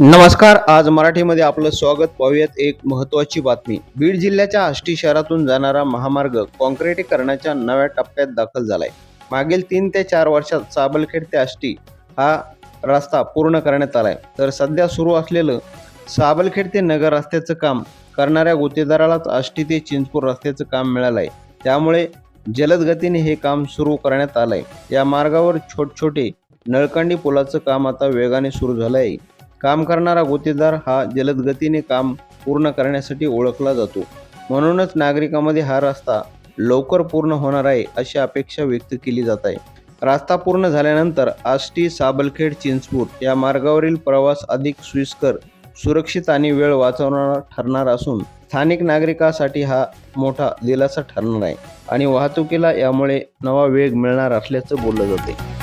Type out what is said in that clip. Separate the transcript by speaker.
Speaker 1: नमस्कार आज मराठीमध्ये आपलं स्वागत. पाहूयात एक महत्त्वाची बातमी. बीड जिल्ह्याच्या आष्टी शहरातून जाणारा महामार्ग काँक्रिटीकरणाच्या नव्या टप्प्यात दाखल झालाय. मागील तीन ते चार वर्षात साबलखेड ते आष्टी हा रस्ता पूर्ण करण्यात आलाय. तर सध्या सुरू असलेलं साबलखेड ते नगर रस्त्याचं काम करणाऱ्या गुत्तेदारालाच आष्टी ते चिंचपूर रस्त्याचं काम मिळालंय. त्यामुळे जलद गतीने हे काम सुरू करण्यात आलंय. या मार्गावर छोटछोटे नळकांडी पुलाचं काम आता वेगाने सुरू झालं आहे काम करणारा गुत्तेदार हा जलद गतीने काम पूर्ण करण्यासाठी ओळखला जातो. म्हणूनच नागरिकांमध्ये हा रस्ता लवकर पूर्ण होणार आहे अशी अपेक्षा व्यक्त केली जात आहे. रस्ता पूर्ण झाल्यानंतर आष्टी साबलखेड चिंचपूर या मार्गावरील प्रवास अधिक सोयीस्कर सुरक्षित आणि वेळ वाचवणारा ठरणार असून स्थानिक नागरिकांसाठी हा मोठा दिलासा ठरणार आहे. आणि वाहतुकीला यामुळे नवा वेग मिळणार असल्याचं बोललं जाते.